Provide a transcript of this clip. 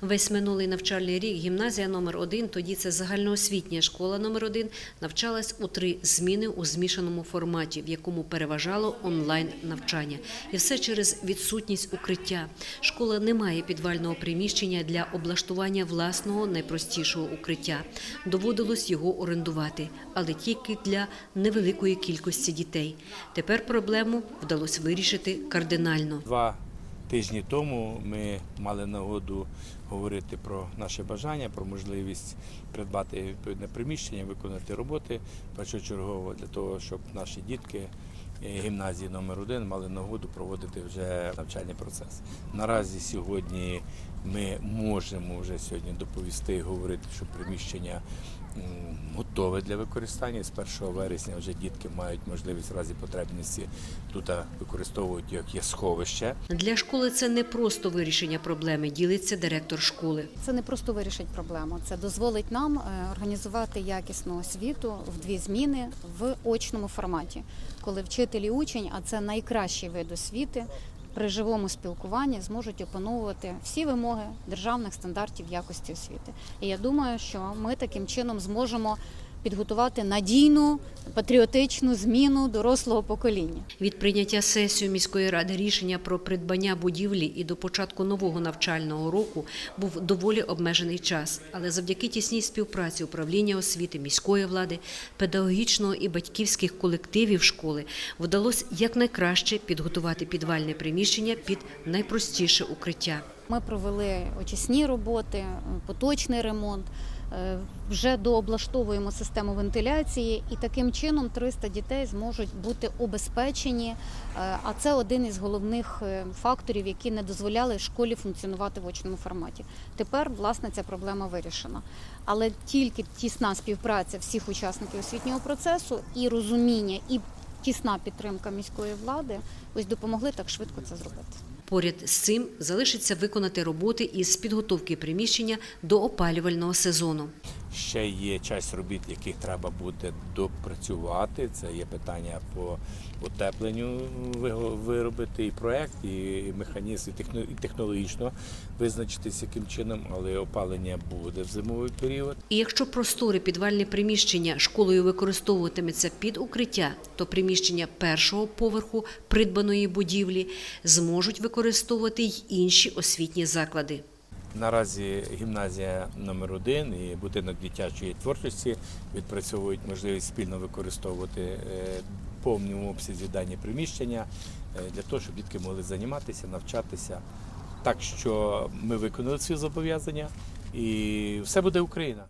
Весь минулий навчальний рік гімназія номер 1 тоді це загальноосвітня школа номер 1 навчалась у три зміни у змішаному форматі, в якому переважало онлайн навчання. І все через відсутність укриття. Школа не має підвального приміщення для облаштування власного найпростішого укриття. Доводилось його орендувати, але тільки для невеликої кількості дітей. Тепер проблему вдалося вирішити кардинально. Два тижні тому ми мали нагоду говорити про наше бажання, про можливість придбати відповідне приміщення, виконати роботи першочергово для того, щоб наші дітки гімназії номер 1 мали нагоду проводити вже навчальний процес. Наразі сьогодні ми можемо вже сьогодні доповісти і говорити, що приміщення готове для використання. З 1 вересня вже дітки мають можливість в разі потребності тут використовувати як є сховище. Для школи це не просто вирішення проблеми, ділиться директор школи. Це не просто вирішить проблему, це дозволить нам е, організувати якісну освіту в дві зміни в очному форматі, коли вчитель і учень, а це найкращий вид освіти. При живому спілкуванні зможуть опановувати всі вимоги державних стандартів якості освіти. І я думаю, що ми таким чином зможемо підготувати надійну патріотичну зміну дорослого покоління. Від прийняття сесію міської ради рішення про придбання будівлі і до початку нового навчального року був доволі обмежений час. Але завдяки тісній співпраці управління освіти, міської влади, педагогічного і батьківських колективів школи вдалося якнайкраще підготувати підвальне приміщення під найпростіше укриття. Ми провели очисні роботи, поточний ремонт. е, Вже дооблаштовуємо систему вентиляції, і таким чином 300 дітей зможуть бути обезпечені. Е, А це один із головних е, факторів, які не дозволяли школі функціонувати в очному форматі. Тепер, власне, ця проблема вирішена. Але тільки тісна співпраця всіх учасників освітнього процесу і розуміння, і тісна підтримка міської влади ось допомогли так швидко це зробити. Поряд з цим залишиться виконати роботи із підготовки приміщення до опалювального сезону. Ще є часть робіт, яких треба буде допрацювати. Це є питання по утепленню виробити і проект, і механізм, і технологічно визначитись яким чином, але опалення буде в зимовий період. І якщо просторе підвальне приміщення школою використовуватиметься під укриття, то приміщення першого поверху придбаної будівлі зможуть використовувати й інші освітні заклади. Наразі гімназія номер 1 і будинок дитячої творчості відпрацьовують можливість спільно використовувати е, в повному обсязі дані приміщення е, для того, щоб дітки могли займатися, навчатися. Так що ми виконали ці зобов'язання і все буде Україна.